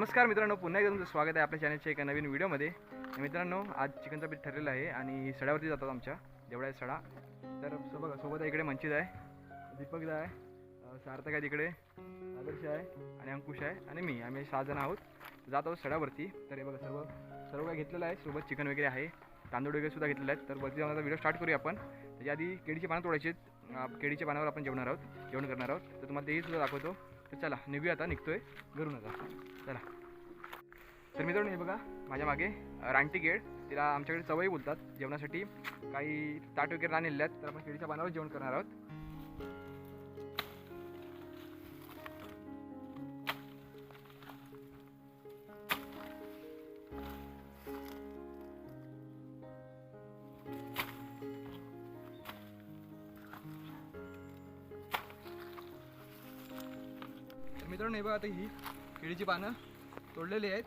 नमस्कार मित्रांनो पुन्हा एकदा तुमचं स्वागत आहे आपल्या चॅनलच्या एका नवीन व्हिडिओमध्ये. मित्रांनो आज चिकनचा पीठ ठरलेला आहे आणि सड्यावरती जातात आमच्या जेवढा आहे सडा. तर सोबत सोबत आहे इकडे मंचित आहे दीपकदा आहे सार्थक आहे तिकडे आदर्श आहे आणि अंकुश आहे आणि मी आम्ही सहा जण आहोत. जात आहोत सड्यावरती तर हे बघा सर्व सर्व काय घेतलेलं आहे सोबत चिकन वगैरे आहे तांदूळ वगैरे सुद्धा घेतलेले आहेत. तर वरती जाऊन आता व्हिडिओ स्टार्ट करूया आपण. त्याच्या आधी केळीची पानं तोडायची आहेत. केळीच्या पानावर आपण जेवणार आहोत जेवण करणार आहोत. तर तुम्हाला तेही सुद्धा दाखवतो. तर चला निघूया आता निघतोय. घरून आता. चला. तर मित्रांनो हे बघा माझ्या मागे रानटी केळ तिला आमच्याकडे चवई बोलतात जेवणासाठी काही ताट वगैरे आणलेले आहेत तर आपण केळीच्या पानावर जेवण करणार आहोत. तर मित्रांनो हे बघा आता ही केळीची पानं तोडलेली आहेत.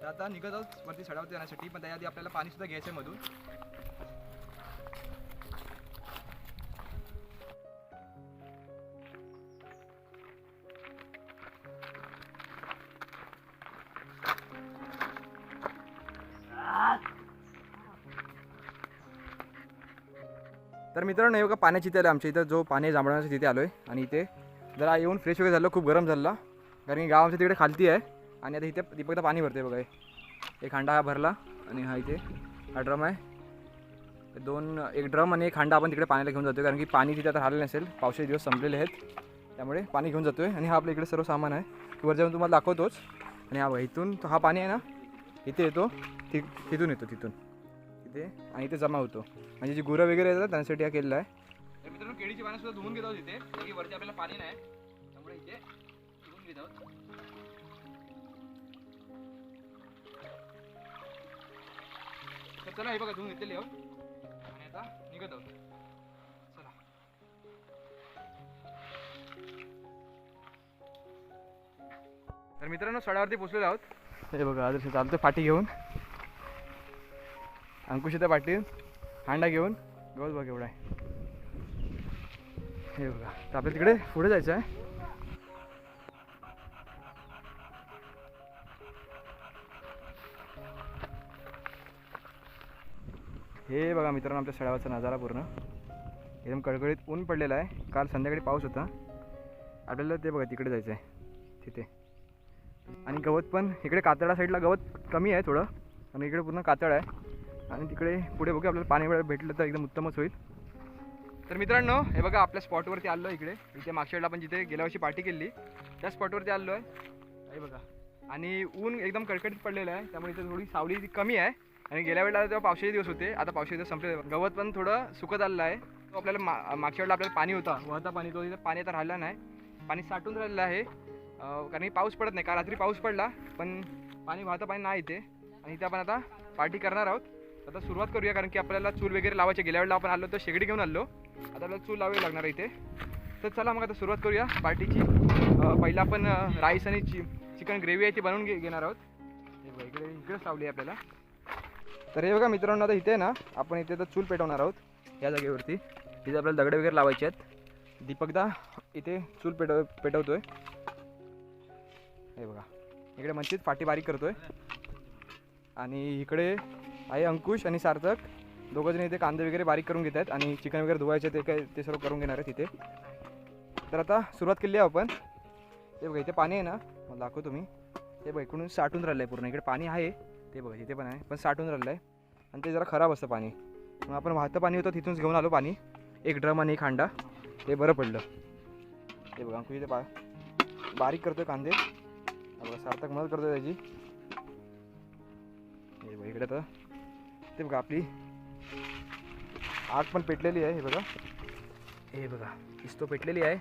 तर आता निघत आहोत वरती सडावरती जाण्यासाठी. पण त्याआधी आपल्याला पाणीसुद्धा घ्यायचं आहे मधून. तर मित्रांनो हे बघा पाण्याची इथे आलं आमच्या इथं. जो पाणी जांभळण्यासाठी तिथे आलो आहे आणि इथे जरा येऊन फ्रेश वगैरे झालं. खूप गरम झाला कारण की गाव आमच्या तिकडे खालती आहे. आणि आता इथे दीपकदा पाणी भरते बघा हे. एक हांडा हा भरला आणि हा इथे हा ड्रम आहे. दोन एक ड्रम आणि एक हांडा आपण तिकडे पाण्याला घेऊन जातो कारण की पाणी तिथे आता राहिलं नसेल. पावसाचे दिवस संपलेले आहेत. त्यामुळे पाणी घेऊन जातो आहे आणि हा आपल्या इकडे सर्व सामान आहे. वर जाऊन तुम्हाला दाखवतोच. आणि हा इथून तो हा पाणी आहे ना इथे येतो. ति तिथून येतो तिथून. इथे आणि इथे जमा होतो. म्हणजे जी गुरं वगैरे येतात त्यांच्यासाठी हा केलेला आहे. मित्रांनो केळीची पानं सुद्धा धुवून घेतो तिथे इथे. वरती आपल्याला पाणी नाही. घेत आहोत. तर चला हे बघा धुवून घेतलेली आहोत. आणि आता निघत आहोत. चला. तर मित्रांनो सडावरती पोचलेलो आहोत. हे बघा आदर्श चालतो पाठी घेऊन. अंकुशिता त्या पाठी हांडा घेऊन. गवत बघ एवढा आहे. हे बघा तर आपल्याला तिकडे पुढे जायचं आहे. हे बघा मित्रांनो आमच्या सडावाचा नजारा पूर्ण. एकदम कडकडीत ऊन पडलेला आहे. काल संध्याकाळी पाऊस होता. आपल्याला ते बघा तिकडे जायचं आहे तिथे. आणि गवत पण इकडे कातळा साईडला गवत कमी आहे थोडं. आणि इकडे पूर्ण कातळ आहे. आणि तिकडे पुढे बघू आपल्याला पाणी वेळ भेटलं तर एकदम उत्तमच होईल. तर मित्रांनो हे बघा आपल्या स्पॉटवरती आलो इकडे. इथे मागच्या वेळेला आपण जिथे गेल्या वर्षी पार्टी केली त्या स्पॉटवरती आलो आहे. हे बघा. आणि ऊन एकदम कडकडीत पडलेलं आहे. त्यामुळे इथे थोडी सावली कमी आहे. आणि गेल्या वेळेला तेव्हा पावसाचे दिवस होते आता पावसाचे दिवस संपले. गवत पण थोडं सुकत आलेलं आहे. तो आपल्याला मा मागच्या वेळेला आपल्याला पाणी होता. वाहता पाणी तो तिथं पाणी आता राहिलं नाही. पाणी साठून राहिलेलं आहे. कारण की पाऊस पडत नाही. काल रात्री पाऊस पडला पण पाणी वाहतं पाणी नाही इथे. आणि इथे आपण आता पार्टी करणार आहोत. आता सुरुवात करूया कारण की आपल्याला चूल वगैरे लावायची गेल्या वेळेला आपण आलो तर शेगडी घेऊन आलो. आता आपल्याला चूल लावावी लागणार इथे. तर चला मग आता सुरुवात करूया पार्टीची. पहिला आपण राईस आणि चि चिकन ग्रेव्ही आहे ती बनवून घे घेणार आहोत. हे इकडे इकडेच लावली आहे आपल्याला. तर हे बघा मित्रांनो आता इथे ना आपण इथे तर चूल पेटवणार आहोत. या जागेवरती. इथे आपल्याला दगडे वगैरे लावायचे आहेत. दीपकदा इथे चूल पेटव पेटवतोय. हे बघा. इकडे मंचित फाटी बारीक करतोय. आणि इकडे आहे अंकुश आणि सार्थक दोघंजण इथे कांदे वगैरे बारीक करून घेत आहेत आणि चिकन वगैरे धुवायचे ते काय ते सर्व करून घेणार आहेत इथे. तर आता सुरुवात केली आहे आपण. हे बघा इथे पाणी आहे ना मला दाखवतो तुम्ही हे बघा इकडून साठून राहिलं आहे पूर्ण. इकडे पाणी आहे. ते बघा तिथे पण आहे. पण साठून राहिलं आहे आणि ते जरा खराब असतं पाणी. मग आपण वाहतं पाणी होतं तिथूनच घेऊन आलो पाणी. एक ड्रम आणि एक हांडा. ते बरं पडलं. ते बघा अंकुश इथे पा बारीक करतो कांदे. बघा सार्थक मदत करतो त्याची. हे बघा इकडे तर. ते बघा आपली आग पण पेटलेली आहे हे बघा. हे बघा इस्तो पेटलेली आहे.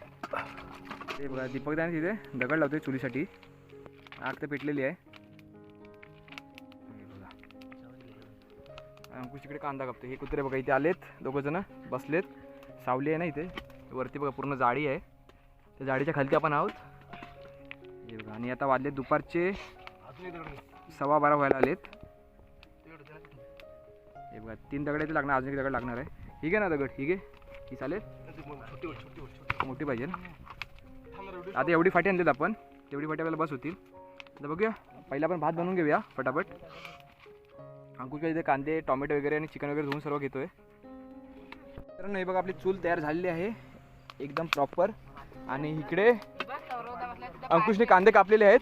ते बघा दीपकदाने तिथे दगड लावतोय चुलीसाठी. आग तर पेटलेली आहे. अंकुश तिकडे कांदा कापतो हे कुत्रे बघा इथे आलेत. दोघंजणं बसलेत. सावली आहे ना इथे. वरती बघा पूर्ण जाळी आहे. त्या जाळीच्या खालती आपण आहोत. हे बघा आणि आता वाजले दुपारचे सव्वा बारा व्हायला आलेत. हे बघा तीन दगड इथे लागणार अजून एक दगड लागणार आहे. ठीक आहे ना दगड ठीक आहे ही चालेल? मोठी पाहिजे ना. आता एवढी फाटी आणलेत आपण. तेवढी फाटी आपल्याला बस होतील. आता बघूया. पहिला आपण भात बनवून घेऊया फटाफट. अंकुशला इथे कांदे टॉमॅटो वगैरे आणि चिकन वगैरे धुवून सर्व घेतो आहे तर नाही बघा आपली चूल तयार झालेली आहे. एकदम प्रॉपर आणि इकडे अंकुशने कांदे कापलेले आहेत.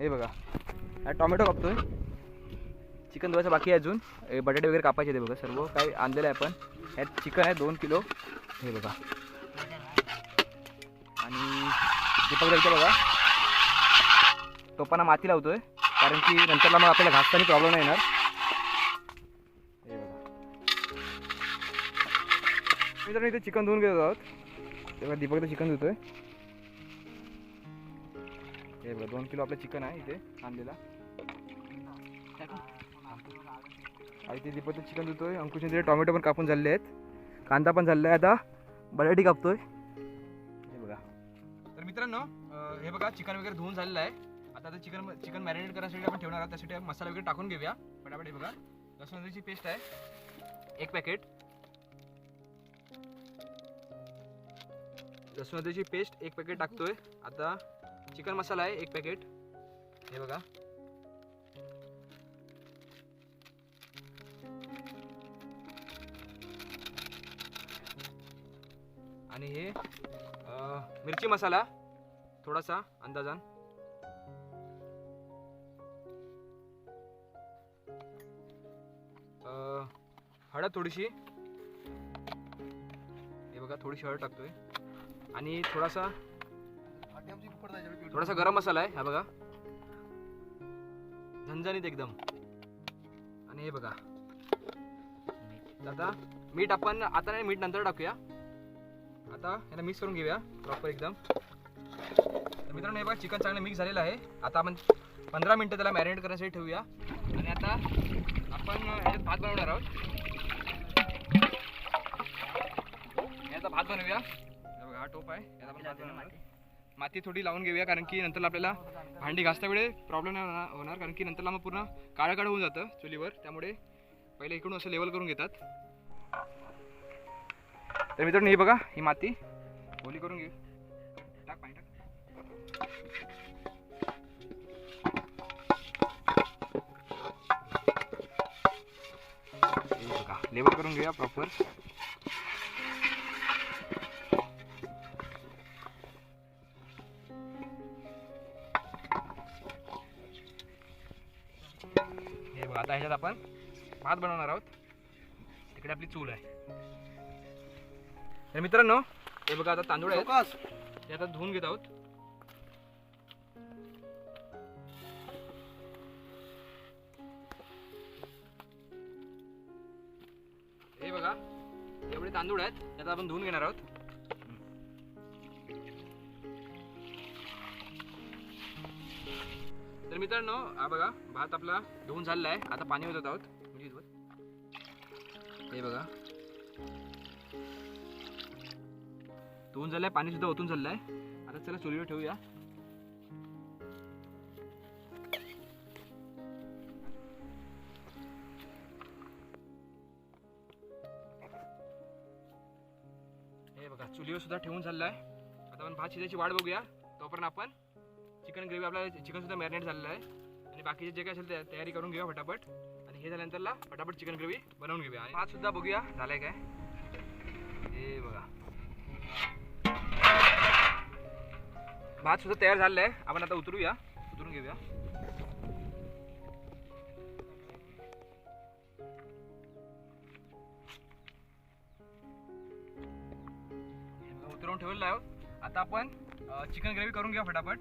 हे बघा टॉमॅटो कापतोय. चिकन धुवायचं बाकी आहे अजून. बटाटे वगैरे कापायचे ते बघा सर्व काही आणलेलं आहे आपण. ह्यात चिकन आहे दोन किलो. हे बघा. आणि दीपक जायचं बघा. तोपांना माती लावतोय कारण की नंतरला मग आपल्याला घासताना प्रॉब्लेम नाही येणार. मी तर इथे चिकन धुवून घेत आहोत. तेव्हा दीपक तर चिकन धुतोय. हे बघा दोन किलो आपलं चिकन आहे इथे आणलेला. आणि ते दीपक चिकन धुतोय. अंकुशने तिथे टोमॅटो पण कापून झालेले आहेत. कांदा पण झालेला आहे आता. बटाटी कापतोय. हे बघा. तर मित्रांनो हे बघा चिकन वगैरे धुवून झालेलं आहे. आता ते चिकन चिकन मॅरिनेट करण्यासाठी आपण ठेवणार आहोत. त्यासाठी मसाला वगैरे टाकून घेऊया. पटापट हे बघा. लसूण पेस्ट आहे. एक पॅकेट लसूण पेस्ट एक पॅकेट टाकतोय. आता चिकन मसाला आहे एक पॅकेट हे बघा. आणि हे मिरची मसाला थोडासा अंदाजान. हळद थोडीशी. हे बघा थोडीशी हळद टाकतोय. आणि थोडासा थोडासा गरम मसाला आहे हा बघा. झणझणीत एकदम. आणि हे बघा. आता मीठ आपण आता नाही मीठ नंतर टाकूया. आता याला मिक्स करून घेऊया प्रॉपर एकदम. तर मित्रांनो हे बघा चिकन चांगलं मिक्स झालेलं आहे. आता आपण पंधरा मिनटं त्याला मॅरिनेट करण्यासाठी ठेवूया. आणि आता आपण याच्यात भात बनवणार आहोत. याचा भात बनवूया. हे टोप आहे. आपण. माती. थोडी लावून घेऊया कारण की नंतर आपल्याला भांडी घासता वेळे प्रॉब्लेम नाही होणार- होणार कारण की नंतरला मग पूर्ण काळं काळं होऊन जातं चुलीवर. त्यामुळे पहिले इकडून असं लेवल करून घेतात. तर मित्रांनो ही बघा ही माती. ओली करून घेऊ. टाक पाणी टाक. हे बघा लेवल करून घेऊया प्रॉपर ह्याच्यात आपण भात बनवणार आहोत. तिकडे आपली चूल आहे. तर मित्रांनो हे बघा आता तांदूळ आहेत. हे आता धुवून घेत आहोत. हे बघा एवढे तांदूळ आहेत त्यात आपण धुवून घेणार आहोत. तर मित्रांनो हा बघा भात आपला धुवून झालेला आहे आता पाणी होत आहोत. म्हणजे हे बघा. धुवून झालंय पाणी सुद्धा ओतून आहे आता चला चुलीवर ठेवूया. हे बघा चुलीवर सुद्धा ठेवून झालेलं आहे आता आपण भात शिजायची वाट बघूया. तोपर्यंत आपण चिकन ग्रेव्ही आपला चिकन सुद्धा मॅरिनेट झालेलं आहे. आणि बाकीचे जे काय असेल ते तयारी करून घेऊया फटाफट. आणि हे झाल्यानंतरला फटाफट चिकन ग्रेव्ही बनवून घेऊया. आणि भात सुद्धा बघूया झालाय काय. हे बघा. भात सुद्धा तयार झालेला आहे. आपण आता उतरूया. उतरून घेऊया. उतरून उतरवून ठेवलेलं आहे. आता आपण चिकन ग्रेव्ही करून घेऊ फटाफट.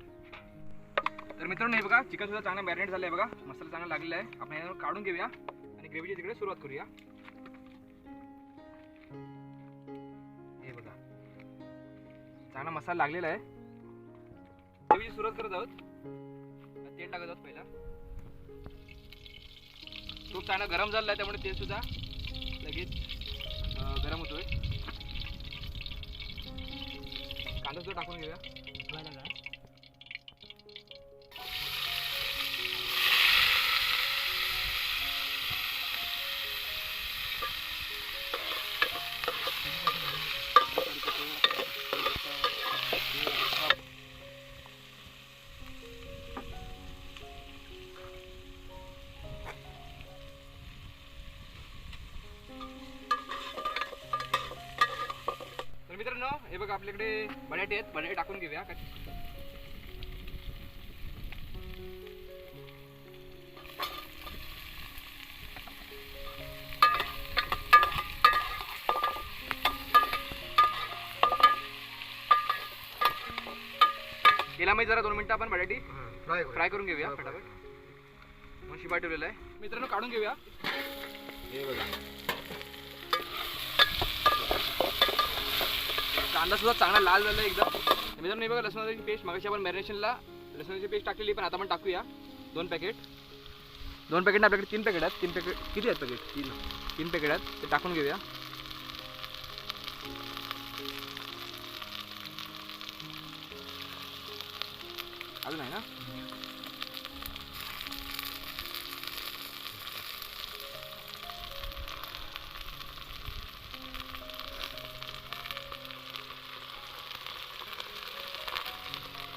तर मित्रांनो हे बघा चिकन सुद्धा चांगलं मॅरिनेट झालं आहे बघा. मसाला चांगला लागलेला आहे. आपण यावर काढून घेऊया आणि ग्रेव्हीची तिकडे सुरुवात करूया. हे बघा. चांगला मसाला लागलेला आहे. ग्रेव्हीची सुरुवात करत आहोत. तेल टाकत आहोत पहिला. खूप चांगला गरम झालेला आहे त्यामुळे तेल सुद्धा लगेच गरम होतोय. कांदा सुद्धा टाकून घेऊया. आपल्याकडे बटाटे आहेत बटाटे टाकून घेऊया का तेलामध्ये जरा दोन मिनिटं आपण बटाटी. फ्राय फ्राय करून घेऊया फटाफट. मग शिबा ठेवलेला आहे. मित्रांनो काढून घेऊया. हे बघा. कांदा सुद्धा चांगला लाल झाला एकदम. मित्रांनो हे बघा लसणाची पेस्ट मागाशी आपण मॅरिनेशनला लसणाची पेस्ट टाकलेली पण आता आपण टाकूया. दोन पॅकेट दोन पॅकेट आपल्याकडे तीन पॅकेट आहेत. तीन पॅकेट किती आहेत पॅकेट तीन. तीन पॅकेट आहेत. ते टाकून घेऊया. अजून आहे ना?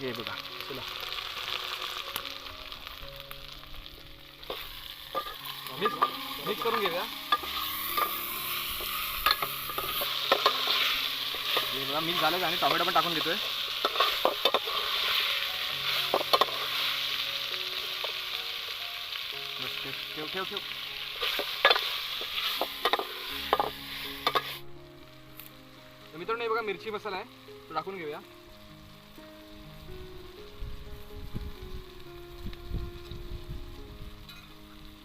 हे बघा चला. मिक्स मिक्स करून घेऊया हे? बघा मिक्स झालं आणि टोमॅटो पण टाकून घेतोय ठेव ठेव ठेव मित्रांनो हे बघा मिरची मसाला आहे. तो टाकून घेऊया.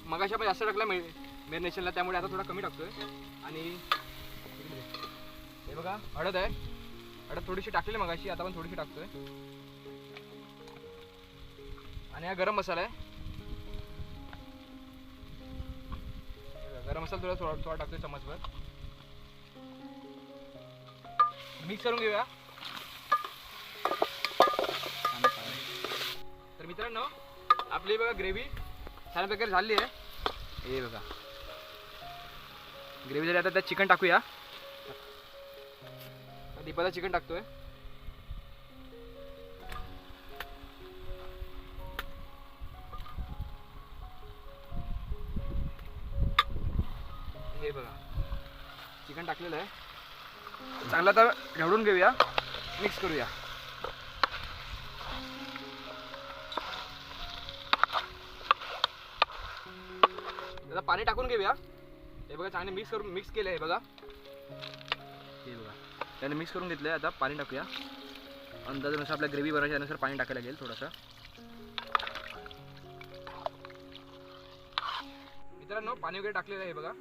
मगाशी आपण जास्त टाकला मेरिनेशनला त्यामुळे आता थोडा कमी टाकतोय. आणि हे बघा हळद आहे. हळद थोडीशी टाकलेली मगाशी आता पण थोडीशी टाकतोय. आणि हा गरम मसाला आहे. गरम मसाला थोडा थोडा थोडा टाकतोय चमचभर मिक्स करून घेऊया. तर मित्रांनो आपली बघा ग्रेव्ही छान वगैरे झाली आहे. हे बघा. ग्रेव्ही झाली. आता त्यात चिकन टाकूया. दीपाला चिकन टाकतोय. हे बघा. चिकन टाकलेलं आहे. चांगलं आता ढवळून घेऊया. मिक्स करूया. पाणी टाकून घेऊया. हे बघा चांगले मिक्स करून मिक्स केलं आहे बघा. हे बघा त्याने मिक्स करून घेतलं आहे आता पाणी टाकूया. अंदाजानुसार आपल्या ग्रेव्ही बनवायच्या अनुसार पाणी टाकायला लागेल थोडंसं. मित्रांनो पाणी वगैरे टाकलेलं आहे बघा.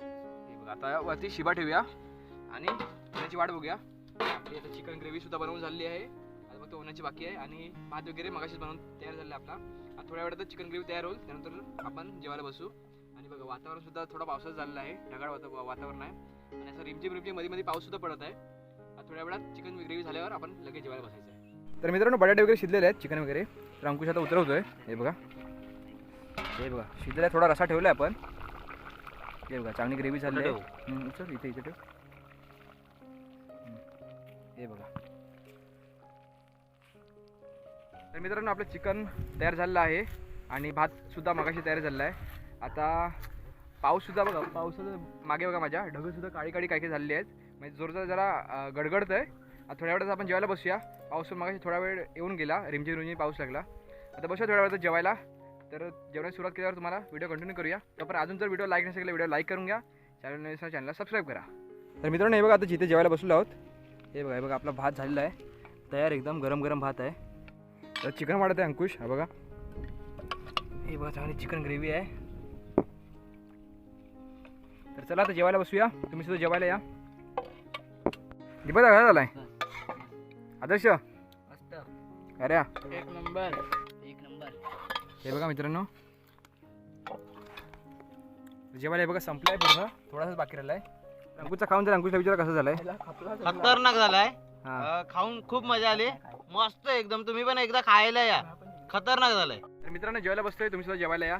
हे बघा आता वरती शिबा ठेवूया. आणि त्याची वाट बघूया. आपली आता चिकन ग्रेव्ही सुद्धा बनवून झाली आहे. फक्त होण्याची बाकी आहे आणि भात वगैरे मगाशीच बनवून तयार झाला आपला. आता थोड्या वेळात चिकन ग्रेव्ही तयार होईल त्यानंतर आपण जेवायला बसू. आणि बघा वातावरण सुद्धा थोडा पावसाचं झालेलं आहे ढगाळ वाता वातावरण आहे. आणि असं रिमझिम रिमझिममध्ये मध्ये पाऊस सुद्धा पडत आहे. थोड्या वेळात चिकन ग्रेव्ही झाल्यावर आपण लगेच जेवायला बसायचं आहे. तर मित्रांनो बटाटे वगैरे शिजलेले आहेत चिकन वगैरे. तर अंकुश आता उतरवतोय. हे बघा. हे बघा शिजलेला थोडा रसा ठेवला आपण. हे बघा चांगली ग्रेव्ही झाली आहे. उचल इथे इथे ठेव. हे बघा. तर मित्रांनो आपलं चिकन तयार झालेलं आहे आणि भातसुद्धा मागाशी मगाशी तयार झालेला आहे. आता पाऊससुद्धा बघा पावसाचं मागे बघा माझ्या ढगंसुद्धा काळी काळी काही काही झालेली आहेत. म्हणजे जोरदार जरा गडगडत आहे आता थोड्या वेळात आपण जेवायला बसूया. पाऊस मगाशी थोडा वेळ येऊन गेला रिमझिम रिमझिम पाऊस लागला. आता बसूया थोड्या वेळात जेवायला. तर जेवणाची सुरुवात केल्यावर तुम्हाला व्हिडिओ कंटिन्यू करूया. तर अजून जर व्हिडिओ लाईक नसेल व्हिडिओ लाईक करून घ्या. चॅनल चॅनलला सबस्क्राईब करा. तर मित्रांनो हे बघा आता जिथे जेवायला बसलो आहोत हे बघा हे बघा आपला भात झालेला आहे. तयार एकदम गरम गरम भात आहे. तर चिकन वाढत आहे अंकुश हा बघा. हे बघा चांगली चिकन ग्रेव्ही आहे. तर चला आता जेवायला बसूया. तुम्ही सुद्धा जेवायला या. दीपक काय झालाय? आदर्श? अरे. एक नंबर. एक नंबर. हे बघा मित्रांनो. जेवायला बघा संपलाय पूर्ण. थोडासाच बाकी राहिलाय. अंकुशचा खाऊन तर अंकुशला विचार कसं झालाय? खतरनाक झालाय. खाऊन खूप मजा आली. मस्त एकदम. तुम्ही पण एकदा खायला या. खतरनाक झालंय. तर मित्रांनो जेवायला बसतोय तुम्ही सुद्धा जेवायला या.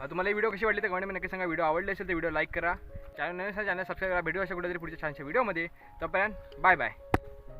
अं, तुम्हाला ही व्हिडिओ कशी वाटली तर कमेंटमध्ये नक्की सांगा. व्हिडिओ आवडले असेल तर व्हिडिओ लाईक करा. चॅनल चॅनल सबस्क्राईब करा. भेटू अशा कुठेतरी पुढच्या छानशा व्हिडिओमध्ये. तोपर्यंत बाय बाय